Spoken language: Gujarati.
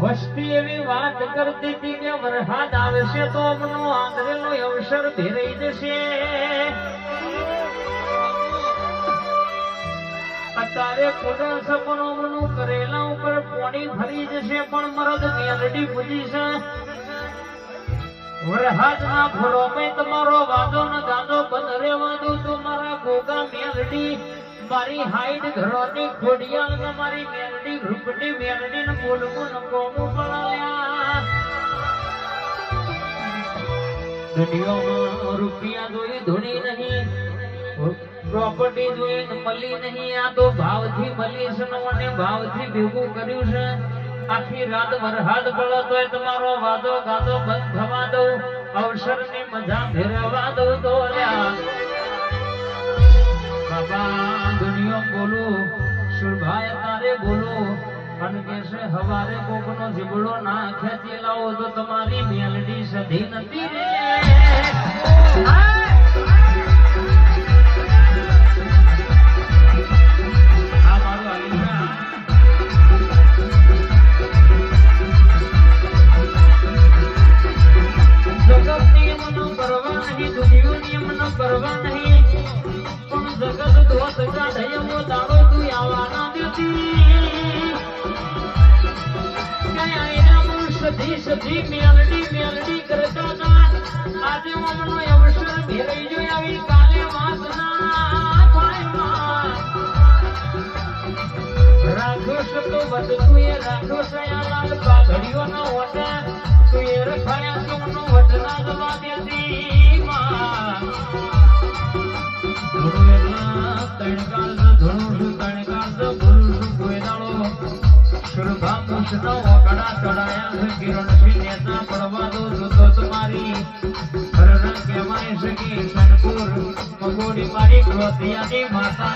વસ્તી એવી વાત કરતી હતી કે વરસાદ આવશે તો અમનો આંધળેલો અવસર ભેરાઈ જશે. અત્યારે ખોટા સપનો અમનું કરેલા ઉપર પોણી ફરી જશે, પણ મરદ મેલડી પૂજી છે. વરહાદના ફળોમાં તમારો મારી હાઈડ ઘરોની ખોડિયાલ ને મારી મેલડી રૂપડી મેલડી ને બોલવું ન કોમું પડાયા દુનિયામાં રૂપિયા જોઈ ધૂણી નહીં પ્રોપર્ટી જોઈ મળી નહીં. આ તો ભાવથી મળી છે ને ભાવથી ભેગું કર્યું છે. આખી રાત વરસાદ પડો તોય તમારો વાદો ગાદો બંધ થવા દઉં. અવસરની મજા ફેરવા દઉં. સુરભાઈ તારે બોલો. પણ કે છે હવારે કોકનો જીબડો ના ખેંચી લાવો તો તમારી મેલડી સધી નથી રે. કરવા નહીં પણ જગત ધોત કાઢે એવો સધી સધી મેલડી મેલડી કરતા હતા આજે મમનો અવસર ભેરાઈ જો આવી કાલે વાત થાયમાં. તો વધતું એ સયા લાલ પાઘડીઓ નો વટ તું એ રખાયા સોનું વટ ના દવા દેતી માં મુછ નો વગડા ચડાયા છે કિરણ તો તમારી હરણ કહેવાય છે કે માતા